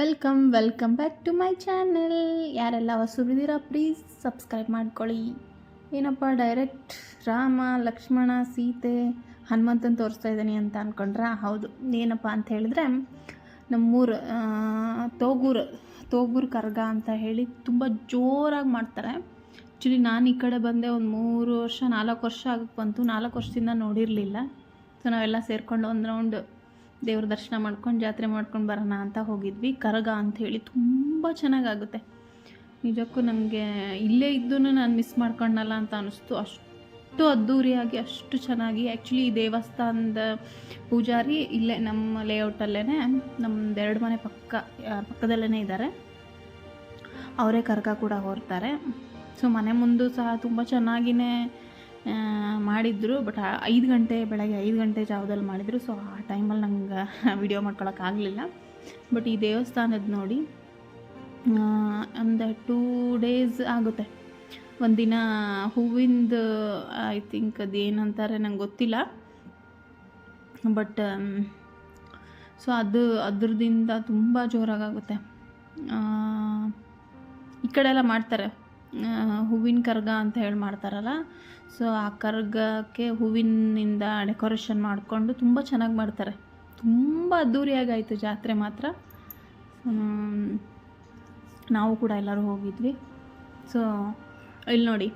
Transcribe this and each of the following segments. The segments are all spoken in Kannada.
Welcome welcome back to my channel ಯಾರೆಲ್ಲ ಹೊಸಬ್ರಿದ್ದೀರಾ ಪ್ಲೀಸ್ ಸಬ್ಸ್ಕ್ರೈಬ್ ಮಾಡ್ಕೊಳ್ಳಿ. ಏನಪ್ಪ ಡೈರೆಕ್ಟ್ ರಾಮ, ಲಕ್ಷ್ಮಣ, ಸೀತೆ, ಹನುಮಂತನ ತೋರಿಸ್ತಾ ಇದ್ದೀನಿ ಅಂತ ಅಂದ್ಕೊಂಡ್ರೆ ಹೌದು, ಏನಪ್ಪ ಅಂತ ಹೇಳಿದ್ರೆ, ನಮ್ಮೂರು ತೋಗೂರು ತೋಗೂರು ಕರ್ಗ ಅಂತ ಹೇಳಿ ತುಂಬ ಜೋರಾಗಿ ಮಾಡ್ತಾರೆ. ಆ್ಯಕ್ಚುಲಿ ನಾನು ಈ ಕಡೆ ಬಂದೆ ಒಂದು ಮೂರು ವರ್ಷ, ನಾಲ್ಕು ವರ್ಷ ಆಗಕ್ಕೆ ಬಂತು. ನಾಲ್ಕು ವರ್ಷದಿಂದ ನೋಡಿರಲಿಲ್ಲ. ಸೊ ನಾವೆಲ್ಲ ಸೇರಿಕೊಂಡು ಒಂದು ರೌಂಡ್ ದೇವ್ರ ದರ್ಶನ ಮಾಡ್ಕೊಂಡು ಜಾತ್ರೆ ಮಾಡ್ಕೊಂಡು ಬರೋಣ ಅಂತ ಹೋಗಿದ್ವಿ. ಕರಗ ಅಂತ ಹೇಳಿ ತುಂಬ ಚೆನ್ನಾಗಾಗುತ್ತೆ. ನಿಜಕ್ಕೂ ನನಗೆ ಇಲ್ಲೇ ಇದ್ದೂ ನಾನು ಮಿಸ್ ಮಾಡ್ಕೊಂಡಲ್ಲ ಅಂತ ಅನಿಸ್ತು. ಅಷ್ಟು ಅದ್ಧೂರಿಯಾಗಿ ಅಷ್ಟು ಚೆನ್ನಾಗಿ. ಆ್ಯಕ್ಚುಲಿ ಈ ದೇವಸ್ಥಾನದ ಪೂಜಾರಿ ಇಲ್ಲೇ ನಮ್ಮ ಲೇಔಟಲ್ಲೇ ನಮ್ಮದು ಎರಡು ಮನೆ ಪಕ್ಕ ಪಕ್ಕದಲ್ಲೇ ಇದ್ದಾರೆ ಅವರೇ ಕರಗ ಕೂಡ ಹೊರ್ತಾರೆ ಸೊ ಮನೆ ಮುಂದೂ ಸಹ ತುಂಬ ಚೆನ್ನಾಗಿಯೇ ಮಾಡಿದ್ರು ಬಟ್ ಐದು ಗಂಟೆ, ಬೆಳಗ್ಗೆ ಐದು ಗಂಟೆ ಜಾವದಲ್ಲಿ ಮಾಡಿದರು ಸೊ ಆ ಟೈಮಲ್ಲಿ ನಂಗೆ ವಿಡಿಯೋ ಮಾಡ್ಕೊಳಕ್ಕಾಗಲಿಲ್ಲ ಬಟ್ ಈ ದೇವಸ್ಥಾನದ ನೋಡಿ ಒಂದು ಟೂ ಡೇಸ್ ಆಗುತ್ತೆ. ಒಂದಿನ ಹೂವಿಂದು ಐ ಥಿಂಕ್ ಅದು ಏನಂತಾರೆ ನಂಗೆ ಗೊತ್ತಿಲ್ಲ. ಬಟ್ ಸೊ ಅದು, ಅದ್ರದಿಂದ ತುಂಬ ಜೋರಾಗುತ್ತೆ ಈ ಕಡೆ ಎಲ್ಲ ಮಾಡ್ತಾರೆ. ಹೂವಿನ ಕರ್ಗ ಅಂತ ಹೇಳಿ ಮಾಡ್ತಾರಲ್ಲ. ಸೊ ಆ ಕರ್ಗಕ್ಕೆ ಹೂವಿನಿಂದ ಡೆಕೋರೇಷನ್ ಮಾಡಿಕೊಂಡು ತುಂಬ ಚೆನ್ನಾಗಿ ಮಾಡ್ತಾರೆ. ತುಂಬ ಅದ್ಧೂರಿಯಾಗಾಯಿತು ಜಾತ್ರೆ ಮಾತ್ರ. ನಾವು ಕೂಡ ಎಲ್ಲರೂ ಹೋಗಿದ್ವಿ. ಸೊ ಇಲ್ಲಿ ನೋಡಿ.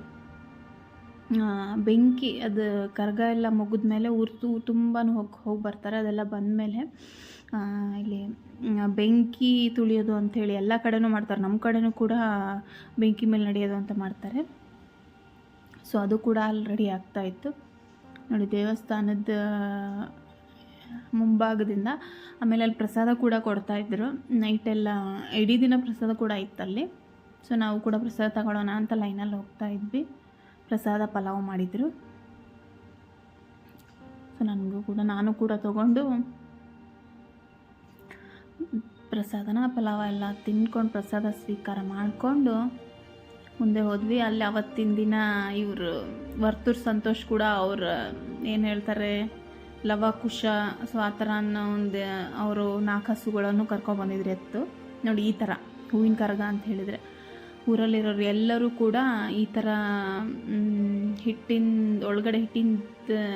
ಬೆಂಕಿ, ಅದು ಕರಗ ಎಲ್ಲ ಮುಗಿದ ಮೇಲೆ ಉರ್ತು ತುಂಬಾ ಹೋಗಿ ಹೋಗಿ ಬರ್ತಾರೆ, ಅದೆಲ್ಲ ಬಂದಮೇಲೆ ಇಲ್ಲಿ ಬೆಂಕಿ ತುಳಿಯೋದು ಅಂಥೇಳಿ ಎಲ್ಲ ಕಡೆನೂ ಮಾಡ್ತಾರೆ. ನಮ್ಮ ಕಡೆನೂ ಕೂಡ ಬೆಂಕಿ ಮೇಲೆ ನಡೆಯೋದು ಅಂತ ಮಾಡ್ತಾರೆ. ಸೊ, ಅದು ಕೂಡ ಅಲ್ಲಿ ರೆಡಿ ಆಗ್ತಾ ಇತ್ತು. ನೋಡಿ, ದೇವಸ್ಥಾನದ, ಮುಂಭಾಗದಿಂದ ಆಮೇಲೆ ಅಲ್ಲಿ ಪ್ರಸಾದ ಕೂಡ ಕೊಡ್ತಾಯಿದ್ರು ನೈಟೆಲ್ಲ ಇಡೀ ದಿನ ಪ್ರಸಾದ ಕೂಡ ಇತ್ತಲ್ಲಿ. ಸೊ, ನಾವು ಕೂಡ ಪ್ರಸಾದ ತಗೊಳ್ಳೋಣ ಅಂತ ಲೈನಲ್ಲಿ ಹೋಗ್ತಾ ಇದ್ವಿ. ಪ್ರಸಾದ ಪಲಾವ್ ಮಾಡಿದರು. ಸೊ ನನಗೂ ಕೂಡ, ನಾನು ಕೂಡ ತಗೊಂಡು ಪ್ರಸಾದನ, ಪಲಾವ ಎಲ್ಲ ತಿನ್ಕೊಂಡು ಪ್ರಸಾದ ಸ್ವೀಕಾರ ಮಾಡಿಕೊಂಡು ಮುಂದೆ ಹೋದ್ವಿ. ಅಲ್ಲಿ ಅವತ್ತಿನ ದಿನ ಇವರು ವರ್ತೂರ್ ಸಂತೋಷ್ ಕೂಡ ಅವರು, ಏನು ಹೇಳ್ತಾರೆ ಲವ ಕುಶ ಸೊ, ಆ ಥರ ಅನ್ನೋ ಒಂದು ಅವರು ನಾಲ್ಕು ಹಸುಗಳನ್ನು ಕರ್ಕೊಬಂದಿದ್ರು ಎತ್ತು. ನೋಡಿ, ಈ ಥರ ಹೂವಿನ ಕರಗ ಅಂತ ಹೇಳಿದರೆ. ಊರಲ್ಲಿರೋರು ಎಲ್ಲರೂ ಕೂಡ ಈ ಥರ ಹಿಟ್ಟಿನ, ಒಳಗಡೆ ಹಿಟ್ಟಿನ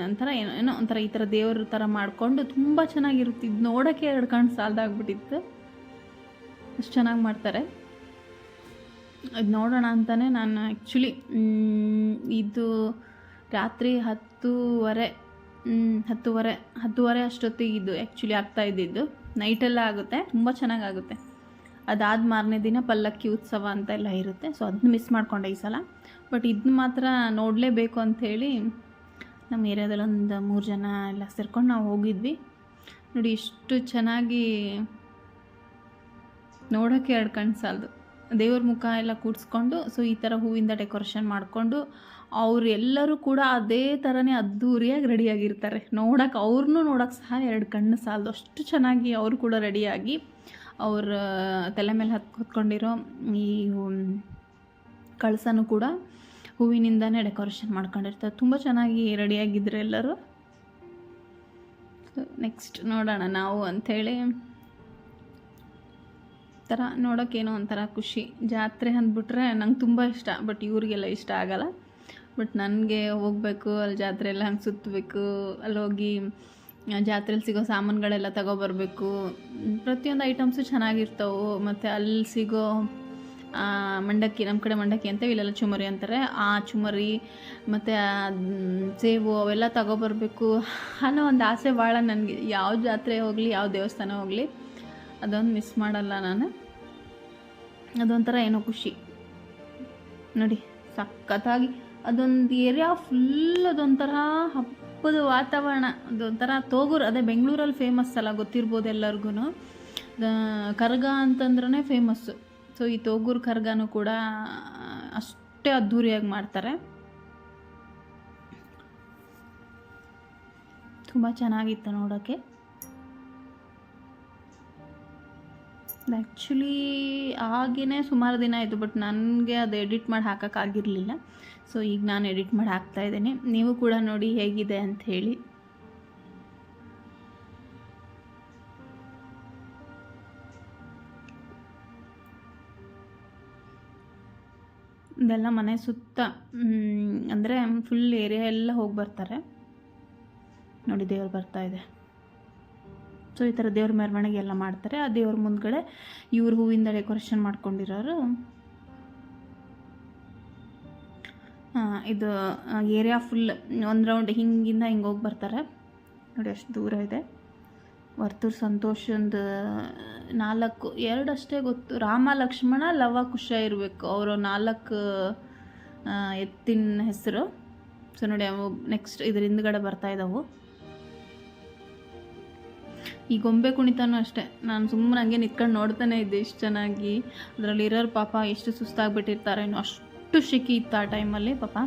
ಒಂಥರ ಏನೋ ಏನೋ ಒಂಥರ ಈ ಥರ ದೇವ್ರ ಥರ ಮಾಡಿಕೊಂಡು ತುಂಬ ಚೆನ್ನಾಗಿರುತ್ತೆ. ಇದು ನೋಡೋಕ್ಕೆ ಎರಡು ಕಣ್ಣು ಸಾಲದಾಗ್ಬಿಟ್ಟಿತ್ತು. ಅಷ್ಟು ಚೆನ್ನಾಗಿ ಮಾಡ್ತಾರೆ. ಅದು ನೋಡೋಣ ಅಂತಲೇ ನಾನು ಆ್ಯಕ್ಚುಲಿ ಇದು ರಾತ್ರಿ ಹತ್ತೂವರೆ ಹತ್ತುವರೆ ಹತ್ತುವರೆ ಅಷ್ಟೊತ್ತಿಗೆ ಇದು ಆ್ಯಕ್ಚುಲಿ ಆಗ್ತಾ ಇದ್ದಿದ್ದು. ನೈಟೆಲ್ಲ ಆಗುತ್ತೆ. ತುಂಬ ಚೆನ್ನಾಗಾಗುತ್ತೆ. ಅದಾದ ಮಾರನೇ ದಿನ ಪಲ್ಲಕ್ಕಿ ಉತ್ಸವ ಅಂತ ಎಲ್ಲ ಇರುತ್ತೆ. ಸೊ ಅದನ್ನ ಮಿಸ್ ಮಾಡಿಕೊಂಡೆ ಈ ಸಲ. ಬಟ್ ಇದನ್ನ ಮಾತ್ರ ನೋಡಲೇಬೇಕು ಅಂಥೇಳಿ ನಮ್ಮ ಏರಿಯಾದಲ್ಲಿ ಒಂದು ಮೂರು ಜನ ಎಲ್ಲ ಸೇರ್ಕೊಂಡು ನಾವು ಹೋಗಿದ್ವಿ. ನೋಡಿ, ಇಷ್ಟು ಚೆನ್ನಾಗಿ ನೋಡೋಕ್ಕೆ ಎರಡು ಕಣ್ಣು ಸಾಲದು ದೇವ್ರ ಮುಖ ಎಲ್ಲ ಕೂಡಿಸ್ಕೊಂಡು ಸೊ ಈ ಥರ ಹೂವಿಂದ ಡೆಕೋರೇಷನ್ ಮಾಡಿಕೊಂಡು, ಅವ್ರು ಎಲ್ಲರೂ ಕೂಡ ಅದೇ ಥರನೇ ಅದ್ಧೂರಿಯಾಗಿ ರೆಡಿಯಾಗಿರ್ತಾರೆ. ನೋಡೋಕೆ ಅವ್ರನ್ನೂ ನೋಡೋಕೆ ಸಹ ಎರಡು ಕಣ್ಣು ಸಾಲದು. ಅಷ್ಟು ಚೆನ್ನಾಗಿ ಅವರು ಕೂಡ ರೆಡಿಯಾಗಿ ಅವ್ರ ತಲೆ ಮೇಲೆ ಹತ್, ಹೊತ್ಕೊಂಡಿರೋ ಈ ಕಳಸನೂ ಕೂಡ ಹೂವಿನಿಂದನೇ ಡೆಕೋರೇಷನ್ ಮಾಡ್ಕೊಂಡಿರ್ತಾರೆ ತುಂಬ ಚೆನ್ನಾಗಿ ರೆಡಿಯಾಗಿದ್ದರು ಎಲ್ಲರೂ. ನೆಕ್ಸ್ಟ್ ನೋಡೋಣ ನಾವು ಅಂಥೇಳಿ. ಥರ ನೋಡೋಕ್ಕೇನೋ ಒಂಥರ ಖುಷಿ. ಜಾತ್ರೆ ಅಂದ್ಬಿಟ್ರೆ ನಂಗೆ ತುಂಬ ಇಷ್ಟ, ಬಟ್ ಇವ್ರಿಗೆಲ್ಲ ಇಷ್ಟ ಆಗಲ್ಲ. ಬಟ್ ನನಗೆ ಹೋಗಬೇಕು, ಅಲ್ಲಿ ಜಾತ್ರೆ ಎಲ್ಲ ಹಂಗೆ ಸುತ್ತಬೇಕು ಅಲ್ಲಿ ಹೋಗಿ ಜಾತ್ರೆಲಿ ಸಿಗೋ ಸಾಮಾನುಗಳೆಲ್ಲ ತಗೊಬರ್ಬೇಕು. ಪ್ರತಿಯೊಂದು ಐಟಮ್ಸು ಚೆನ್ನಾಗಿರ್ತವೆ. ಮತ್ತು ಅಲ್ಲಿ ಸಿಗೋ ಮಂಡಕ್ಕಿ ನಮ್ಮ ಕಡೆ ಮಂಡಕ್ಕಿ ಅಂತ ಇಲ್ಲೆಲ್ಲ ಚುಮರಿ ಅಂತಾರೆ. ಆ ಚುಮರಿ, ಮತ್ತು ಸೇವು ಅವೆಲ್ಲ ತಗೊಬರ್ಬೇಕು. ಅನ್ನೋ ಒಂದು ಆಸೆ ಭಾಳ ನನಗೆ. ಯಾವ ಜಾತ್ರೆ ಹೋಗಲಿ, ಯಾವ ದೇವಸ್ಥಾನ ಹೋಗಲಿ, ಅದೊಂದು ಮಿಸ್ ಮಾಡಲ್ಲ ನಾನು. ಅದೊಂಥರ ಏನೋ ಖುಷಿ. ನೋಡಿ, ಸಖತ್ತಾಗಿ ಅದೊಂದು ಏರಿಯಾ ಫುಲ್ ಅದೊಂಥರ ಹಬ್ಬದ ವಾತಾವರಣ. ಒಂಥರ ತೋಗೂರು, ಅದೇ ಬೆಂಗಳೂರಲ್ಲಿ ಫೇಮಸ್ ಅಲ್ಲ, ಗೊತ್ತಿರ್ಬೋದು ಎಲ್ಲರಿಗೂ ಕರ್ಗ ಅಂತಂದ್ರೇ ಫೇಮಸ್ಸು ಸೊ ಈ ತೋಗೂರು ಕರ್ಗನೂ ಕೂಡ ಅಷ್ಟೇ ಅದ್ಧೂರಿಯಾಗಿ ಮಾಡ್ತಾರೆ. ತುಂಬ ಚೆನ್ನಾಗಿತ್ತು ನೋಡೋಕ್ಕೆ ಆ್ಯಕ್ಚುಲಿ ಆಗಿನೇ ಸುಮಾರು ದಿನ ಆಯಿತು ಬಟ್ ನನಗೆ ಅದು ಎಡಿಟ್ ಮಾಡಿ ಹಾಕೋಕ್ಕಾಗಿರಲಿಲ್ಲ ಸೊ ಈಗ ನಾನು ಎಡಿಟ್ ಮಾಡಿ ಹಾಕ್ತಾ ಇದ್ದೀನಿ. ನೀವು ಕೂಡ ನೋಡಿ ಹೇಗಿದೆ ಅಂತ ಹೇಳಿ. ಇದೆಲ್ಲ ಮನೆ ಸುತ್ತ ಅಂದರೆ ಫುಲ್ ಏರಿಯಾ ಎಲ್ಲ ಹೋಗಿ ಬರ್ತಾರೆ. ನೋಡಿ, ದೇವ್ರು ಬರ್ತಾ ಇದೆ. ಸೊ ಈ ಥರ ದೇವ್ರ ಮೆರವಣಿಗೆ ಎಲ್ಲ ಮಾಡ್ತಾರೆ. ಆ ದೇವ್ರ ಮುಂದ್ಗಡೆ ಇವ್ರ ಹೂವಿಂದ ಡೆಕೋರೇಷನ್ ಮಾಡ್ಕೊಂಡಿರೋರು. ಇದು ಏರಿಯಾ ಫುಲ್ ಒಂದು ರೌಂಡ್ ಹಿಂಗಿಂದ ಹಿಂಗೆ ಹೋಗಿ ಬರ್ತಾರೆ. ನೋಡಿ ಅಷ್ಟು ದೂರ ಇದೆ. ವರ್ತೂರ್ ಸಂತೋಷಂದು ನಾಲ್ಕು ಎರಡಷ್ಟೇ ಗೊತ್ತು. ರಾಮ, ಲಕ್ಷ್ಮಣ, ಲವ, ಕುಶ ಇರಬೇಕು. ಅವರು ನಾಲ್ಕು ಎತ್ತಿನ ಹೆಸರು. ಸೊ ನೋಡಿ ಅವು ನೆಕ್ಸ್ಟ್ ಇದ್ರ ಹಿಂದ್ಗಡೆ ಬರ್ತಾ ಇದ್ದಾವು ಈ ಗೊಂಬೆ ಕುಣಿತನೂ ಅಷ್ಟೇ. ನಾನು ಸುಮ್ಮನೆ ಹಂಗೆ ನಿಂತ್ಕೊಂಡು ನೋಡ್ತಾನೆ ಇದ್ದೆ ಇಷ್ಟು ಚೆನ್ನಾಗಿ. ಅದರಲ್ಲಿ ಇರೋರು ಪಾಪ ಎಷ್ಟು ಸುಸ್ತಾಗಿಬಿಟ್ಟಿರ್ತಾರೆ ಅಷ್ಟು ಶಿಕಿ ಇತ್ತು ಆ ಟೈಮಲ್ಲಿ ಪಾಪ.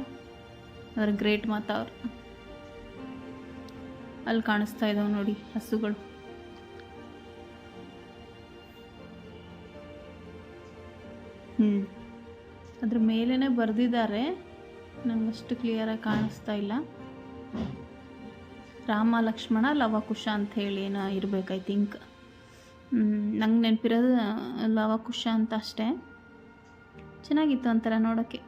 ಅದ್ರ ಗ್ರೇಟ್ ಮಾತಾ ಅವರು. ಅಲ್ಲಿ ಕಾಣಿಸ್ತಾ ಇದ್ದಾವೆ ನೋಡಿ ಹಸುಗಳು. ಹ್ಞೂ ಅದ್ರ ಮೇಲೇ ಬರೆದಿದ್ದಾರೆ. ನಂಗೆ ಅಷ್ಟು ಕ್ಲಿಯರಾಗಿ ಕಾಣಿಸ್ತಾ ಇಲ್ಲ. ರಾಮ ಲಕ್ಷ್ಮಣ ಲವಕುಶ ಅಂತ ಹೇಳಿ ಏನೋ ಇರ್ಬೇಕು ಐ ಥಿಂಕ್ ನಂಗೆ ನೆನಪಿರೋದು ಲವಕುಶ ಅಂತ ಅಷ್ಟೇ. ಚೆನ್ನಾಗಿತ್ತು ಒಂಥರ ನೋಡೋಕ್ಕೆ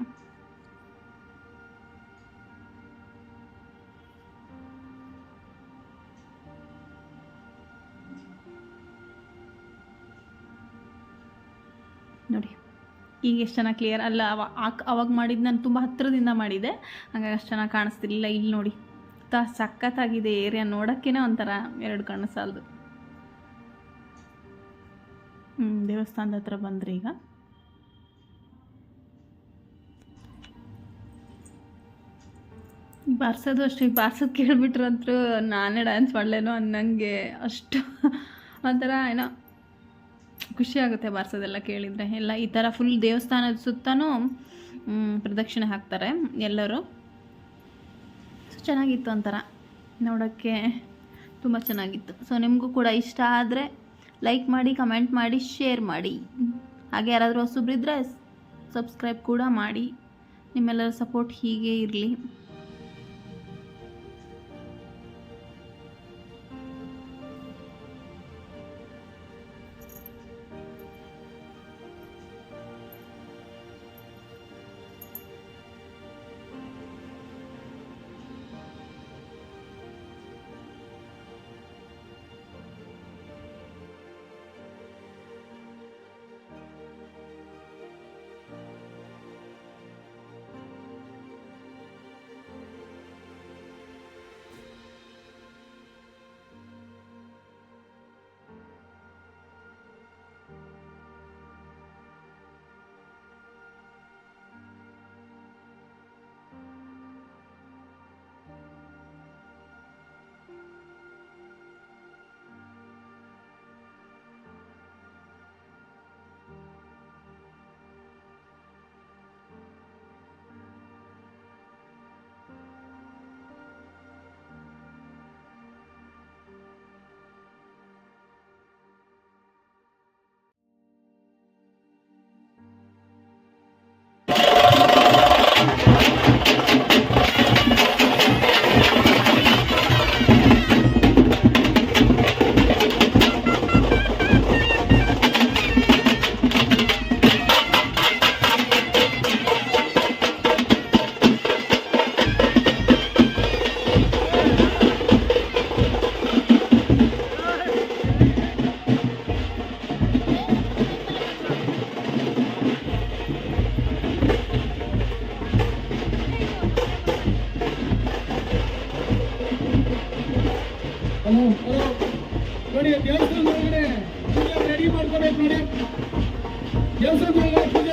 ನೋಡಿ, ಈಗ ಎಷ್ಟು ಚೆನ್ನಾಗಿ ಕ್ಲಿಯರ್ ಅಲ್ಲ ಅವಾಗ ಮಾಡಿದ್ದು ನಾನು ತುಂಬ ಹತ್ತಿರದಿಂದ ಮಾಡಿದ್ದೆ. ಹಂಗಾಗಿ ಅಷ್ಟು ಚೆನ್ನಾಗಿ ಕಾಣಿಸ್ತಿರ್ಲಿಲ್ಲ. ಇಲ್ಲಿ ನೋಡಿ. ತ ಸಖತ್ತಾಗಿದೆ ಏರಿಯಾ ನೋಡೋಕ್ಕೇನೆ ಒಂಥರ ಎರಡು ಕಣ್ಣು ಸಾಲದು. ಹ್ಞೂ ದೇವಸ್ಥಾನದ ಹತ್ರ ಬಂದ್ರಿ ಈಗ. ಬಾರ್ಸೋದು ಅಷ್ಟೇ, ಬಾರ್ಸೋದು ಕೇಳಿಬಿಟ್ರಂತೂ ನಾನೇ ಡ್ಯಾನ್ಸ್ ಮಾಡಲೇನೋ ಅನ್ನಂಗೆ ಅಷ್ಟು ಒಂಥರ ಏನೋ ಖುಷಿ ಆಗುತ್ತೆ ಬಾರ್ಸೋದೆಲ್ಲ ಕೇಳಿದರೆ. ಎಲ್ಲ ಈ ಥರ ಫುಲ್ ದೇವಸ್ಥಾನದ ಸುತ್ತನೂ ಪ್ರದಕ್ಷಿಣೆ ಹಾಕ್ತಾರೆ ಎಲ್ಲರೂ. ಚೆನ್ನಾಗಿತ್ತು ಒಂಥರ. ನೋಡೋಕ್ಕೆ ತುಂಬ ಚೆನ್ನಾಗಿತ್ತು. ಸೊ ನಿಮಗೂ ಕೂಡ ಇಷ್ಟ ಆದರೆ ಲೈಕ್ ಮಾಡಿ ಕಮೆಂಟ್ ಮಾಡಿ ಶೇರ್ ಮಾಡಿ. ಹಾಗೆ ಯಾರಾದರೂ ಹೊಸಬ್ರಿದ್ರೆ ಸಬ್ಸ್ಕ್ರೈಬ್ ಕೂಡ ಮಾಡಿ. ನಿಮ್ಮೆಲ್ಲರ ಸಪೋರ್ಟ್ ಹೀಗೆ ಇರಲಿ. ನೋಡಿ ದೇವಸ್ಥಾನದ ಒಳಗಡೆ ರೆಡಿ ಮಾಡ್ಕೋಬೇಕು ನೋಡಿ. ದೇವಸ್ಥಾನದ